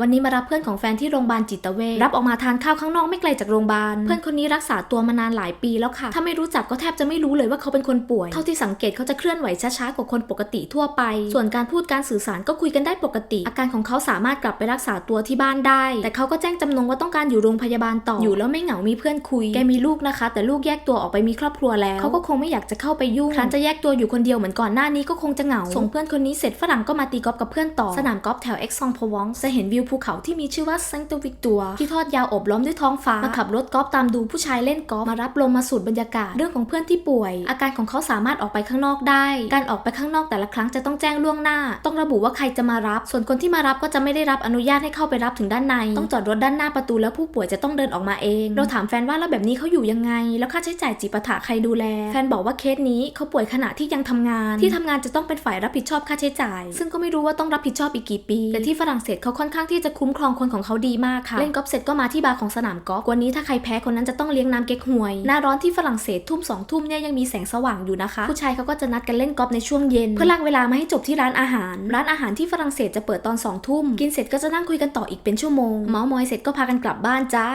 วันนี้มารับเพื่อนของแฟนที่โรงพยาบาลจิตเวชรับออกมาทานข้าวข้างนอกไม่ไกลจากโรงพยาบาล เพื่อนคนนี้รักษาตัวมานานหลายปีแล้วค่ะ ถ้าไม่รู้จักก็แทบจะไม่รู้เลยว่าเขาเป็นคนป่วย เท่าที่สังเกตเขาจะเคลื่อนไหวช้าๆกว่าคนปกติทั่วไป ส่วนการพูดการสื่อสารก็คุยกันได้ปกติ อาการของเขาสามารถกลับไปรักษาตัวที่บ้านได้ แต่เขาก็แจ้งจำนงว่าต้องการอยู่โรงพยาบาลต่อ อยู่แล้วไม่เหงามีเพื่อนคุย แกมีลูกนะคะ แต่ลูกแยกตัวออกไปมีครอบครัวแล้ว เขาก็คงไม่อยากจะเข้าไปยุ่งครั้นจะแยกตัวอยู่คนเดียวเหมือนก่อนหน้านี้ก็คงจะเหงา ส่งเพื่อนคนนี้เสร็จฝรั่งก็มาตีกอล์ฟกับเพื่อนต่อสนามกอล์ฟแถวเอ็กซองพวองจะเห็นวิวภูเขาที่มีชื่อว่าเซนต์วิกตัวที่ทอดยาวอบล้อมด้วยท้องฟ้ามาขับรถกอล์ฟตามดูผู้ชายเล่นกอล์ฟมารับลมมาสูดบรรยากาศเรื่องของเพื่อนที่ป่วย อาการของเขาสามารถออกไปข้างนอกได้ การออกไปข้างนอกแต่ละครั้งจะต้องแจ้งล่วงหน้า ต้องระบุว่าใครจะมารับ ส่วนคนที่มารับก็จะไม่ได้รับอนุญาตให้เข้าไปรับถึงด้านใน ต้องจอดรถด้านหน้าประตูแล้วผู้ป่วยจะต้องเดินออกมาเอง เราถามแฟนว่าแล้วแบบนี้เขาอยู่ยังไง แล้วค่าใช้จ่ายจิปาถะใครดูแล แฟนบอกว่าเคสนี้เขาป่วยขณะที่ยังทำงาน ที่ทำงานจะต้องเป็นฝ่ายรับผิดชอบค่าใช้จ่าย ซึ่งก็ไม่รู้ว่าต้องรับผิดชอบอีกกี่ปี แต่ที่ฝรั่งเศสเขาค่อนข้างที่จะคุ้มครองคนของเขาดีมากค่ะ เล่นกอล์ฟเสร็จก็มาที่บาร์ของสนามกอล์ฟวันนี้ถ้าใครแพ้คนนั้นจะต้องเลี้ยงน้ำเก๊กฮวย หน้าร้อนที่ฝรั่งเศสทุ่มสองทุ่มเนี่ยยังมีแสงสว่างอยู่นะคะ ผู้ชายเขาก็จะนัดกันเล่นกอล์ฟในช่วงเย็น เพื่อลากเวลามาให้จบที่ร้านอาหาร ร้านอาหารที่ฝรั่งเศสจะเปิดตอนสองทุ่มกินเสร็จก็จะนั่งคุยกันต่ออีกเป็นชั่วโมง เมาส์มอยเสร็จก็พากันกลับบ้านจ้า